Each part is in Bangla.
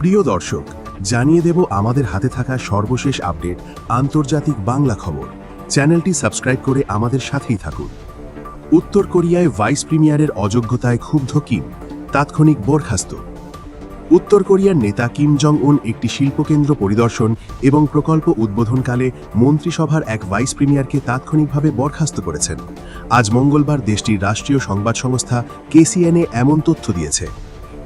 প্রিয় দর্শক, জানিয়ে দেব আমাদের হাতে থাকা সর্বশেষ আপডেট আন্তর্জাতিক বাংলা খবর। চ্যানেলটি সাবস্ক্রাইব করে আমাদের সাথেই থাকুন। উত্তর কোরিয়ায় ভাইস প্রিমিয়ারের অযোগ্যতায় ক্ষুব্ধ কিম, তাৎক্ষণিক বরখাস্ত। উত্তর কোরিয়ার নেতা কিম জং উন একটি শিল্পকেন্দ্র পরিদর্শন এবং প্রকল্প উদ্বোধনকালে মন্ত্রিসভার এক ভাইস প্রিমিয়ারকে তাৎক্ষণিকভাবে বরখাস্ত করেছেন। আজ মঙ্গলবার দেশটির রাষ্ট্রীয় সংবাদ সংস্থা কেসিএনএ এমন তথ্য দিয়েছে।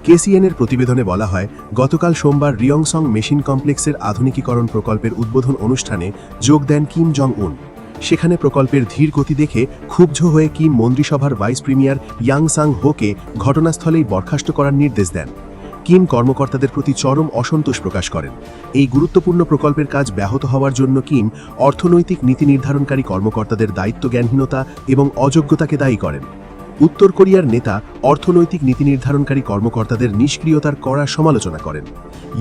কেসিএনের প্রতিবেদনে বলা হয়, গতকাল সোমবার রিয়ংসং মেশিন কমপ্লেক্সের আধুনিকীকরণ প্রকল্পের উদ্বোধন অনুষ্ঠানে যোগ দেন কিম জং উন সেখানে প্রকল্পের ধীর গতি দেখে ক্ষুব্ধ হয়ে কিম মন্ত্রিসভার ভাইস প্রিমিয়ার ইয়াং সাং হোকে ঘটনাস্থলেই বরখাস্ত করার নির্দেশ দেন। কিম কর্মকর্তাদের প্রতি চরম অসন্তোষ প্রকাশ করেন। এই গুরুত্বপূর্ণ প্রকল্পের কাজ ব্যাহত হওয়ার জন্য কিম অর্থনৈতিক নীতি নির্ধারণকারী কর্মকর্তাদের দায়িত্ব জ্ঞানহীনতা এবং অযোগ্যতাকে দায়ী করেন। উত্তর কোরিয়ার নেতা অর্থনৈতিক নীতি নির্ধারণকারী কর্মকর্তাদের নিষ্ক্রিয়তার কড়া সমালোচনা করেন।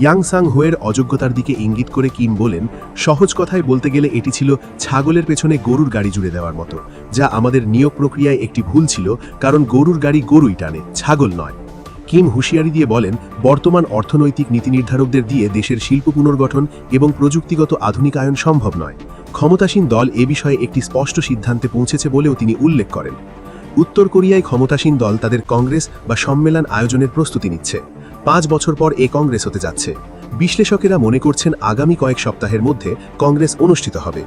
ইয়াং সাং হোয়ের অযোগ্যতার দিকে ইঙ্গিত করে কিম বলেন, সহজ কথায় বলতে গেলে এটি ছিল ছাগলের পেছনে গরুর গাড়ি জুড়ে দেওয়ার মতো, যা আমাদের নিয়োগ প্রক্রিয়ায় একটি ভুল ছিল, কারণ গরুর গাড়ি গরুই টানে, ছাগল নয়। কিম হুঁশিয়ারি দিয়ে বলেন, বর্তমান অর্থনৈতিক নীতি নির্ধারকদের দিয়ে দেশের শিল্প পুনর্গঠন এবং প্রযুক্তিগত আধুনিকায়ন সম্ভব নয়। ক্ষমতাসীন দল এ বিষয়ে একটি স্পষ্ট সিদ্ধান্তে পৌঁছেছে বলেও তিনি উল্লেখ করেন। উত্তর কোরিয়ায় ক্ষমতাসীন দল তাদের কংগ্রেস বা সম্মেলন আয়োজনের প্রস্তুতি নিচ্ছে। পাঁচ বছর পর এ কংগ্রেস হতে যাচ্ছে। বিশ্লেষকেরা মনে করছেন আগামী কয়েক সপ্তাহের মধ্যে কংগ্রেস অনুষ্ঠিত হবে।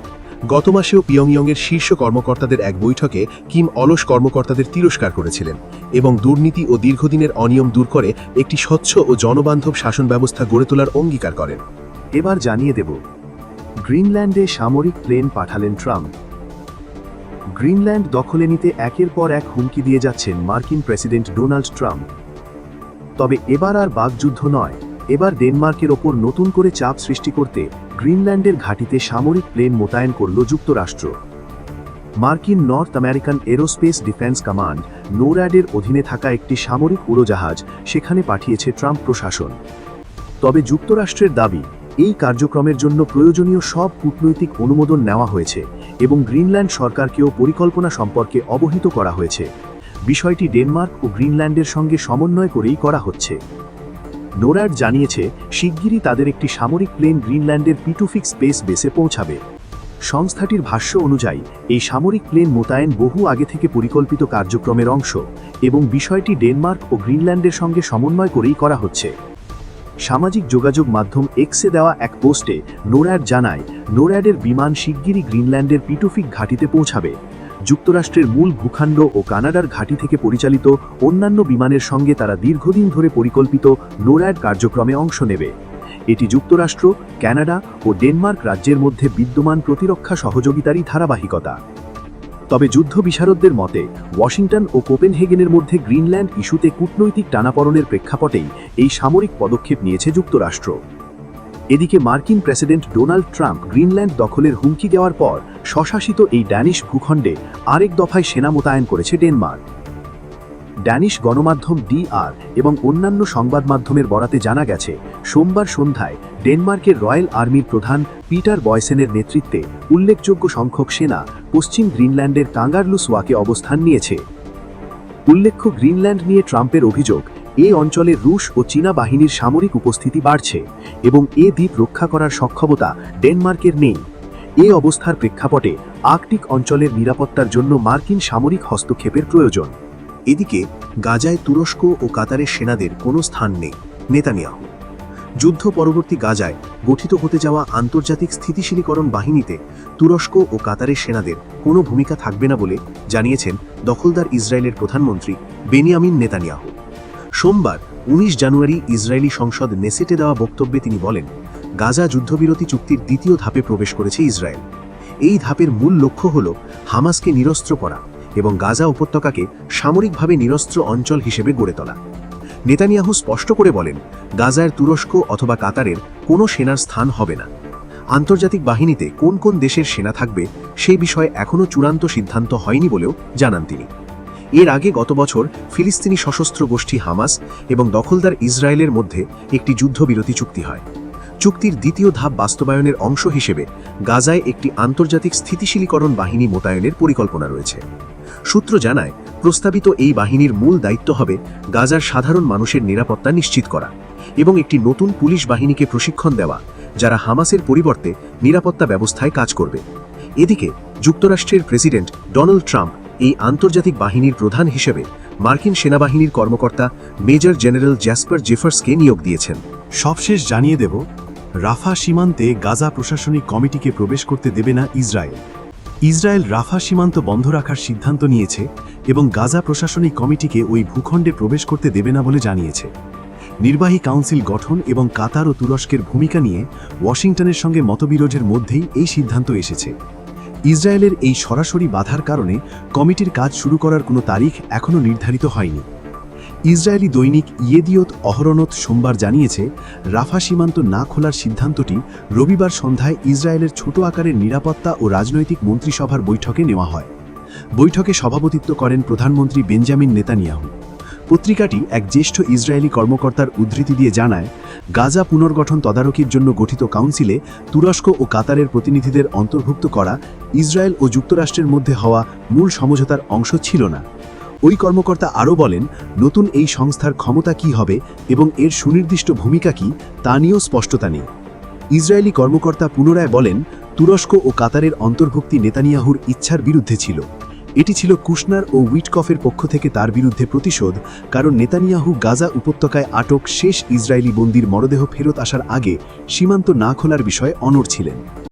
গত মাসেও পিয়ংইয়ংয়ের শীর্ষ কর্মকর্তাদের এক বৈঠকে কিম অলস কর্মকর্তাদের তিরস্কার করেছিলেন এবং দুর্নীতি ও দীর্ঘদিনের অনিয়ম দূর করে একটি স্বচ্ছ ও জনবান্ধব শাসন ব্যবস্থা গড়ে তোলার অঙ্গীকার করেন। এবার জানিয়ে দেব, গ্রিনল্যান্ডে সামরিক প্লেন পাঠালেন ট্রাম্প। গ্রিনল্যান্ড দখলে নিতে একের পর এক হুমকি দিয়ে যাচ্ছেন মার্কিন প্রেসিডেন্ট ডোনাল্ড ট্রাম্প। তবে এবার আর বাগযুদ্ধ নয়, এবার ডেনমার্কের ওপর নতুন করে চাপ সৃষ্টি করতে গ্রিনল্যান্ডের ঘাঁটিতে সামরিক প্লেন মোতায়েন করল যুক্তরাষ্ট্র। মার্কিন North American Aerospace Defense Command নোর্যাডের অধীনে থাকা একটি সামরিক উড়োজাহাজ সেখানে পাঠিয়েছে ট্রাম্প প্রশাসন। তবে যুক্তরাষ্ট্রের দাবি, এই কার্যক্রমের জন্য প্রয়োজনীয় সব কূটনৈতিক অনুমোদন নেওয়া হয়েছে। এবং গ্রিনল্যান্ড সরকারকেও পরিকল্পনা সম্পর্কে অবহিত করা হয়েছে। বিষয়টি ডেনমার্ক ও গ্রিনল্যান্ডের সঙ্গে সমন্বয় করেই করা হচ্ছে। নোরাড জানিয়েছে, শিগগিরই তাদের একটি সামরিক প্লেন গ্রিনল্যান্ডের পিটুফিক স্পেস বেসে পৌঁছাবে। সংস্থাটির ভাষ্য অনুযায়ী, এই সামরিক প্লেন মোতায়েন বহু আগে থেকে পরিকল্পিত কার্যক্রমের অংশ এবং বিষয়টি ডেনমার্ক ও গ্রিনল্যান্ডের সঙ্গে সমন্বয় করেই করা হচ্ছে। সামাজিক যোগাযোগ মাধ্যম এক্সে দেওয়া এক পোস্টে নোর্যাড জানায় নোর্যাডের বিমান শিগগিরই গ্রিনল্যান্ডের পিটুফিক ঘাঁটিতে পৌঁছাবে। যুক্তরাষ্ট্রের মূল ভূখণ্ড ও কানাডার ঘাঁটি থেকে পরিচালিত অন্যান্য বিমানের সঙ্গে তারা দীর্ঘদিন ধরে পরিকল্পিত নোর্যাড কার্যক্রমে অংশ নেবে। এটি যুক্তরাষ্ট্র, কানাডা ও ডেনমার্ক রাজ্যের মধ্যে বিদ্যমান প্রতিরক্ষা সহযোগিতারই ধারাবাহিকতা। তবে যুদ্ধ বিশারদদের মতে, ওয়াশিংটন ও কোপেনহেগেনের মধ্যে গ্রিনল্যান্ড ইস্যুতে কূটনৈতিক টানাপড়নের প্রেক্ষাপটেই এই সামরিক পদক্ষেপ নিয়েছে যুক্তরাষ্ট্র। এদিকে মার্কিন প্রেসিডেন্ট ডোনাল্ড ট্রাম্প গ্রিনল্যান্ড দখলের হুমকি দেওয়ার পর স্বশাসিত এই ড্যানিশ ভূখণ্ডে আরেক দফায় সেনা মোতায়েন করেছে ডেনমার্ক। ড্যানিশ গণমাধ্যম ডিআর এবং অন্যান্য সংবাদ মাধ্যমের বরাতে জানা গেছে সোমবার সন্ধ্যায় ডেনমার্কের রয়্যাল আর্মির প্রধান পিটার বয়সেনের নেতৃত্বে উল্লেখযোগ্য সংখ্যক সেনা পশ্চিম গ্রিনল্যান্ডের কাঙ্গারলুসওয়াকে অবস্থান নিয়েছে। উল্লেখ্য, গ্রিনল্যান্ড নিয়ে ট্রাম্পের অভিযোগ, এ অঞ্চলে রুশ ও চীনা বাহিনীর সামরিক উপস্থিতি বাড়ছে এবং এ দ্বীপ রক্ষা করার সক্ষমতা ডেনমার্কের নেই। এ অবস্থার প্রেক্ষাপটে আর্কটিক অঞ্চলের নিরাপত্তার জন্য মার্কিন সামরিক হস্তক্ষেপের প্রয়োজন। এদিকে, গাজায় তুরস্ক ও কাতারের সেনাদের কোনো স্থান নেই। নেতানিয়াহু যুদ্ধ পরবর্তী গাজায় গঠিত হতে যাওয়া আন্তর্জাতিক স্থিতিশীলীকরণ বাহিনীতে তুরস্ক ও কাতারের সেনাদের কোনো ভূমিকা থাকবে না বলে জানিয়েছেন দখলদার ইসরায়েলের প্রধানমন্ত্রী বেনিয়ামিন নেতানিয়াহু। সোমবার উনিশ জানুয়ারি ইসরায়েলি সংসদ নেসেটে দেওয়া বক্তব্যে তিনি বলেন, গাজা যুদ্ধবিরতি চুক্তির দ্বিতীয় ধাপে প্রবেশ করেছে ইসরায়েল। এই ধাপের মূল লক্ষ্য হল হামাসকে নিরস্ত্র করা এবং গাজা উপত্যকাকে সামরিকভাবে নিরস্ত্র অঞ্চল হিসেবে গড়ে তোলা। নেতানিয়াহু স্পষ্ট করে বলেন, গাজার তুরস্ক অথবা কাতারের কোনো সেনার স্থান হবে না। আন্তর্জাতিক বাহিনীতে কোন কোন দেশের সেনা থাকবে সেই বিষয়ে এখনও চূড়ান্ত সিদ্ধান্ত হয়নি বলেও জানান তিনি। এর আগে গত বছর ফিলিস্তিনি সশস্ত্র গোষ্ঠী হামাস এবং দখলদার ইসরায়েলের মধ্যে একটি যুদ্ধবিরতি চুক্তি হয়। চুক্তির দ্বিতীয় ধাপ বাস্তবায়নের অংশ হিসেবে গাজায় একটি আন্তর্জাতিক স্থিতিশীলীকরণ বাহিনী মোতায়েনের পরিকল্পনা রয়েছে। সূত্র জানায়, প্রস্তাবিত এই বাহিনীর মূল দায়িত্ব হবে গাজার সাধারণ মানুষের নিরাপত্তা নিশ্চিত করা এবং একটি নতুন পুলিশ বাহিনীকে প্রশিক্ষণ দেওয়া, যারা হামাসের পরিবর্তে নিরাপত্তা ব্যবস্থায় কাজ করবে। এদিকে, যুক্তরাষ্ট্রের প্রেসিডেন্ট ডোনাল্ড ট্রাম্প এই আন্তর্জাতিক বাহিনীর প্রধান হিসেবে মার্কিন সেনাবাহিনীর কর্মকর্তা মেজর জেনারেল জ্যাসপার জেফার্সকে নিয়োগ দিয়েছেন। সবশেষ জানিয়ে দেব, রাফা সীমান্তে গাজা প্রশাসনিক কমিটিকে প্রবেশ করতে দেবে না ইসরায়েল। ইসরায়েল রাফা সীমান্ত বন্ধ রাখার সিদ্ধান্ত নিয়েছে এবং গাজা প্রশাসনিক কমিটিকে ওই ভূখণ্ডে প্রবেশ করতে দেবে না বলে জানিয়েছে। নির্বাহী কাউন্সিল গঠন এবং কাতার ও তুরস্কের ভূমিকা নিয়ে ওয়াশিংটনের সঙ্গে মতবিরোধের মধ্যেই এই সিদ্ধান্ত এসেছে। ইসরায়েলের এই সরাসরি বাধার কারণে কমিটির কাজ শুরু করার কোনো তারিখ এখনও নির্ধারিত হয়নি। ইসরায়েলি দৈনিক ইয়েদিয়ত অহরণত সোমবার জানিয়েছে, রাফা সীমান্ত না খোলার সিদ্ধান্তটি রবিবার সন্ধ্যায় ইসরায়েলের ছোট আকারের নিরাপত্তা ও রাজনৈতিক মন্ত্রিসভার বৈঠকে নেওয়া হয়। বৈঠকে সভাপতিত্ব করেন প্রধানমন্ত্রী বেঞ্জামিন নেতানিয়াহু। পত্রিকাটি এক জ্যেষ্ঠ ইসরায়েলি কর্মকর্তার উদ্ধৃতি দিয়ে জানায়, গাজা পুনর্গঠন তদারকির জন্য গঠিত কাউন্সিলে তুরস্ক ও কাতারের প্রতিনিধিদের অন্তর্ভুক্ত করা ইসরায়েল ও যুক্তরাষ্ট্রের মধ্যে হওয়া মূল সমঝোতার অংশ ছিল না। ওই কর্মকর্তা আরও বলেন, নতুন এই সংস্থার ক্ষমতা কি হবে এবং এর সুনির্দিষ্ট ভূমিকা কি তা নিয়েও স্পষ্টতা নেই। ইসরায়েলি কর্মকর্তা পুনরায় বলেন, তুরস্ক ও কাতারের অন্তর্ভুক্তি নেতানিয়াহুর ইচ্ছার বিরুদ্ধে ছিল। এটি ছিল কুশনার ও উইটকফের পক্ষ থেকে তার বিরুদ্ধে প্রতিশোধ, কারণ নেতানিয়াহু গাজা উপত্যকায় আটক শেষ ইসরায়েলি বন্দির মরদেহ ফেরত আসার আগে সীমান্ত না খোলার বিষয়ে অনড় ছিলেন।